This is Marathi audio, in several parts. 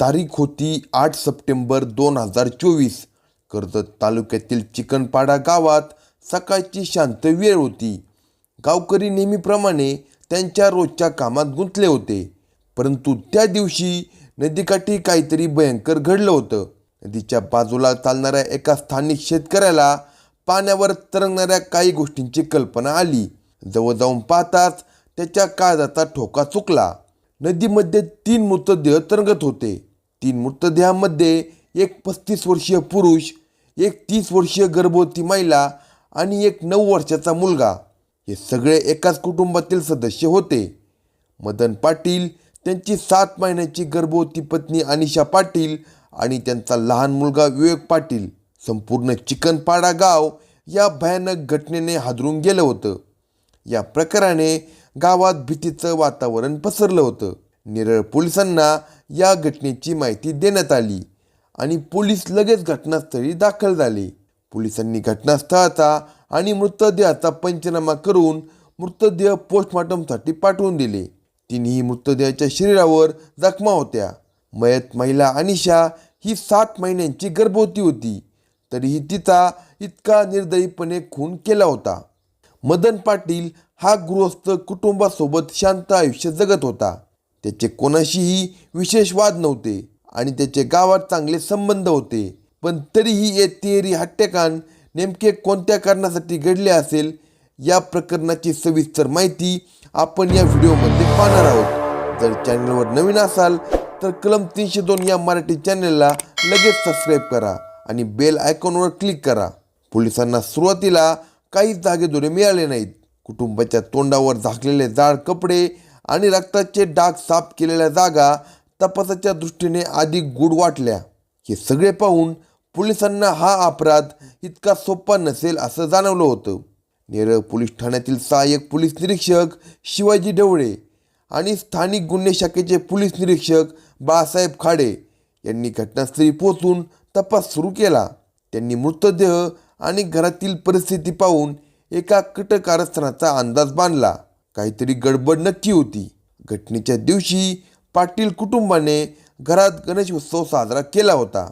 तारीख होती आठ सप्टेंबर दोन हजार चोवीस. कर्जत तालुक्यातील चिकनपाडा गावात सकाळची शांत वेळ होती. गावकरी नेहमीप्रमाणे त्यांच्या रोजच्या कामात गुंतले होते. परंतु त्या दिवशी नदीकाठी काहीतरी भयंकर घडलं होतं. नदीच्या बाजूला चालणाऱ्या एका स्थानिक शेतकऱ्याला पाण्यावर तरंगणाऱ्या काही गोष्टींची कल्पना आली. जवळ जाऊन पाहताच त्याच्या काळजाचा ठोका चुकला. नदीमध्ये तीन मृतदेह तरंगत होते. तीन मृतदेहामध्ये एक पस्तीस वर्षीय पुरुष एक तीस वर्षीय गर्भवती महिला आणि एक नऊ वर्षाचा मुलगा. हे सगळे एकाच कुटुंबातील सदस्य होते. मदन पाटील त्यांची सात महिन्याची गर्भवती पत्नी अनिशा पाटील आणि त्यांचा लहान मुलगा विवेक पाटील. संपूर्ण चिकनपाडा गाव या भयानक घटनेने हादरून गेलं होतं. या प्रकाराने गावात भीतीचं वातावरण पसरलं होतं. नेरळ पोलिसांना या घटनेची माहिती देण्यात आली आणि पोलीस लगेच घटनास्थळी दाखल झाले. पोलिसांनी घटनास्थळाचा आणि मृतदेहाचा पंचनामा करून मृतदेह पोस्टमॉर्टमसाठी पाठवून दिले. तिन्ही मृतदेहाच्या शरीरावर जखमा होत्या. मयत महिला अनिशा ही सात महिन्यांची गर्भवती होती. तरीही तिचा इतका निर्दयीपणे खून केला होता. मदन पाटील हा गृहस्थ कुटुंबासोबत शांत आयुष्य जगत होता. त्याचे कोणाशीही विशेष वाद नव्हते आणि त्याचे गावात चांगले संबंध होते. पण तरीही हे तिहेरी हत्याकांड नेमके कोणत्या कारणासाठी घडले असेल या प्रकरणाची सविस्तर माहिती आपण या व्हिडिओमध्ये पाहणार आहोत. जर चॅनलवर नवीन असाल तर कलम तीनशे दोन या मराठी चॅनलला लगेच सबस्क्राईब करा आणि बेल आयकॉनवर क्लिक करा. पोलिसांना सुरुवातीला काहीच धागेदोरे मिळाले नाहीत. कुटुंबाच्या तोंडावर झाकलेले जाड कपडे आणि रक्ताचे डाग साफ केलेल्या जागा तपासाच्या दृष्टीने अधिक गूढ वाटल्या. हे सगळे पाहून पोलिसांना हा अपराध इतका सोपा नसेल असं जाणवलं होतं. नेरळ पोलीस ठाण्यातील सहाय्यक पोलीस निरीक्षक शिवाजी ढवळे आणि स्थानिक गुन्हे शाखेचे पोलीस निरीक्षक बाळासाहेब खाडे यांनी घटनास्थळी पोहोचून तपास सुरू केला. त्यांनी मृतदेह आणि घरातील परिस्थिती पाहून एका कटकारस्थानाचा अंदाज बांधला. काहीतरी गडबड नक्की होती. घटनेच्या दिवशी पाटील कुटुंबाने घरात गणेश उत्सव साजरा केला होता.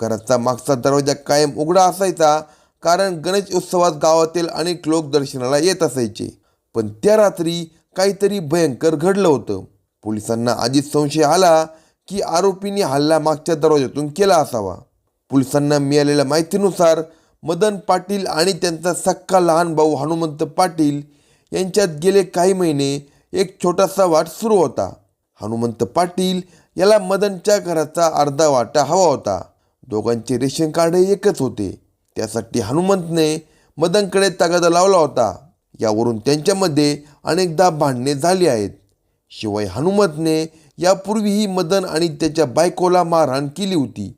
घराचा मागचा दरवाजा कायम उघडा असायचा कारण गणेश उत्सवात गावातील अनेक लोक दर्शनाला येत असायचे. पण त्या रात्री काहीतरी भयंकर घडलं होतं. पोलिसांना आधीच संशय आला की आरोपींनी हल्ला मागच्या दरवाजातून केला असावा. पोलिसांना मिळालेल्या माहितीनुसार मदन पाटील आणि त्यांचा सक्का लहान भाऊ हनुमंत पाटील यांच्यात गेले काही महिने एक छोटासा वाद सुरू होता. हनुमंत पाटील याला मदनच्या घराचा अर्धा वाटा हवा होता. दोघांचे रेशन कार्ड एकच होते. त्यासाठी हनुमंतने मदनकडे तगादा लावला होता. यावरून त्यांच्यामध्ये अनेकदा भांडणे झाली आहेत. शिवाय हनुमंतने यापूर्वीही मदन आणि त्याच्या बायकोला मारहाण केली होती.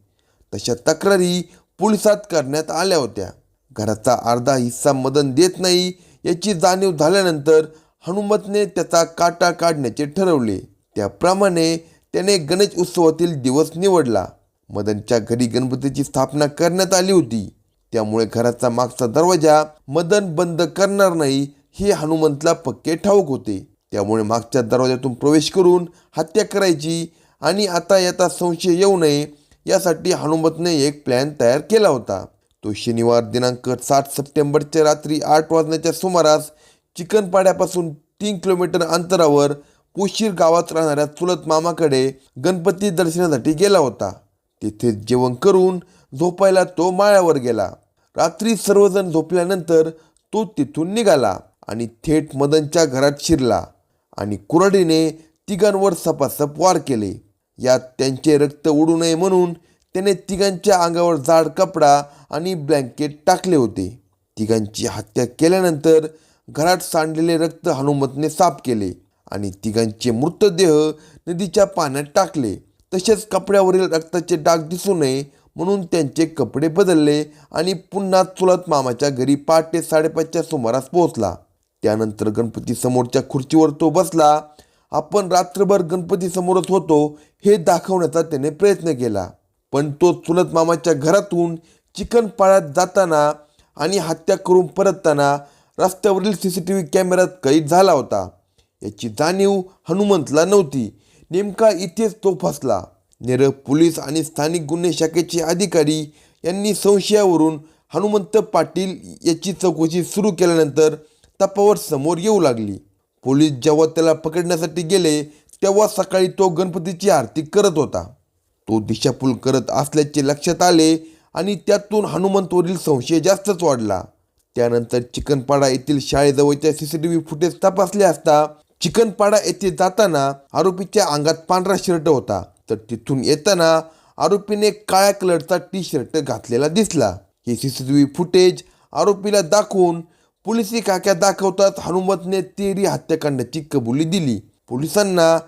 तशा तक्रारी पोलिसात करण्यात आल्या होत्या. घराचा अर्धा हिस्सा मदन देत नाही याची जाणीव झाल्यानंतर हनुमतने त्याचा काटा काढण्याचे ठरवले. त्याप्रमाणे त्याने गणेश उत्सवातील दिवस निवडला. मदनच्या घरी गणपतीची स्थापना करण्यात आली होती. त्यामुळे घराचा मागचा दरवाजा मदन बंद करणार नाही हे हनुमंतला पक्के ठाऊक होते. त्यामुळे मागच्या दरवाजातून प्रवेश करून हत्या करायची आणि आता याचा संशय येऊ नये यासाठी हनुमतने एक प्लॅन तयार केला होता. तो शनिवार दिनांक सात सप्टेंबरच्या रात्री आठ वाजण्याच्या सुमारास चिकनपाड्यापासून तीन किलोमीटर अंतरावर पोशीर गावात राहणाऱ्या चुलत मामाकडे गणपती दर्शनासाठी गेला होता. तेथे जेवण करून झोपायला तो माळ्यावर गेला. रात्री सर्वजण झोपल्यानंतर तो तिथून निघाला आणि थेट मदनच्या घरात शिरला आणि कुऱ्हाडीने तिघांवर सपासप वार केले. यात त्यांचे रक्त उडू नये म्हणून त्याने तिघांच्या अंगावर जाड कपडा आणि ब्लँकेट टाकले होते. तिघांची हत्या केल्यानंतर घरात सांडलेले रक्त हनुमतने साफ केले आणि तिघांचे मृतदेह नदीच्या पाण्यात टाकले. तसेच कपड्यावरील रक्ताचे डाग दिसू नये म्हणून त्यांचे कपडे बदलले आणि पुन्हा चुलत मामाच्या घरी पहाटे साडेपाचच्या सुमारास पोहोचला. त्यानंतर गणपती समोरच्या खुर्चीवर तो बसला. आपण रात्रभर गणपती समोरच होतो हे दाखवण्याचा त्याने प्रयत्न केला. पण तो चुलत मामाच्या घरातून चिकन पाळ्यात जाताना आणि हत्या करून परतताना रस्त्यावरील सी सी टी व्ही कॅमेऱ्यात कैद झाला होता. याची जाणीव हनुमंतला नव्हती. नेमका इथेच तो फसला. नेरळ पोलीस आणि स्थानिक गुन्हे शाखेचे अधिकारी यांनी संशयावरून हनुमंत पाटील याची चौकशी सुरू केल्यानंतर तपावर समोर येऊ लागली. पोलीस जेव्हा त्याला पकडण्यासाठी गेले तेव्हा सकाळी तो गणपतीची आरती करत होता. तो दिशापूल करत असल्याचे लक्षात आले आणि त्यातून हनुमंतवरील संशय जास्तच वाढला. त्यानंतर चिकनपाडा येथील शाळेजवळच्या सी सी टी फुटेज तपासले असता चिकनपाडा येथे जाताना आरोपीच्या अंगात पांढरा शर्ट होता. तर तिथून येताना आरोपीने काळ्या कलरचा टी शर्ट घातलेला दिसला. हे C C T V footage आरोपीला दाखवून पोलिसी काक्या दाखवताच हनुमतने तेरी हत्याकांडाची कबुली दिली. पोलिसांना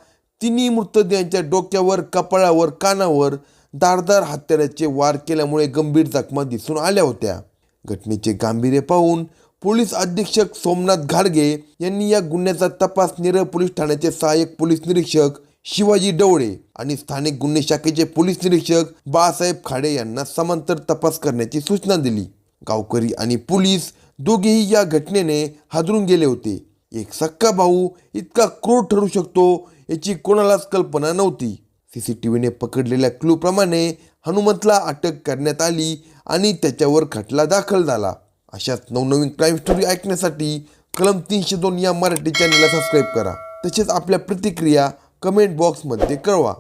तिन्ही मृतदेहांच्या डोक्यावर कपाळावर कानावर धारदार हत्याराचे वार केल्यामुळे गंभीर जखमा दिसून आल्या होत्या. घटनेचे गांभीर्य पाहून पोलीस अधीक्षक सोमनाथ घाडगे यांनी या गुन्ह्याचा तपास निरळ पोलीस ठाण्याचे सहाय्यक पोलीस निरीक्षक शिवाजी डवळे आणि स्थानिक गुन्हे शाखेचे पोलीस निरीक्षक बाळासाहेब खाडे यांना समांतर तपास करण्याची सूचना दिली. गावकरी आणि पोलीस दोघेही या घटनेने हादरून गेले होते. एक सक्का भाऊ इतका क्रूर ठरू शकतो याची कोणालाच कल्पना नव्हती. सी सी टी व्हीने पकडलेल्या क्लूप्रमाणे हनुमंतला अटक करण्यात आली आणि त्याच्यावर खटला दाखल झाला. अशाच नवनवीन क्राईम स्टोरी ऐकण्यासाठी कलम तीनशे दोन या मराठी चॅनलला सबस्क्राईब करा. तसेच आपल्या प्रतिक्रिया कमेंट बॉक्समध्ये कळवा.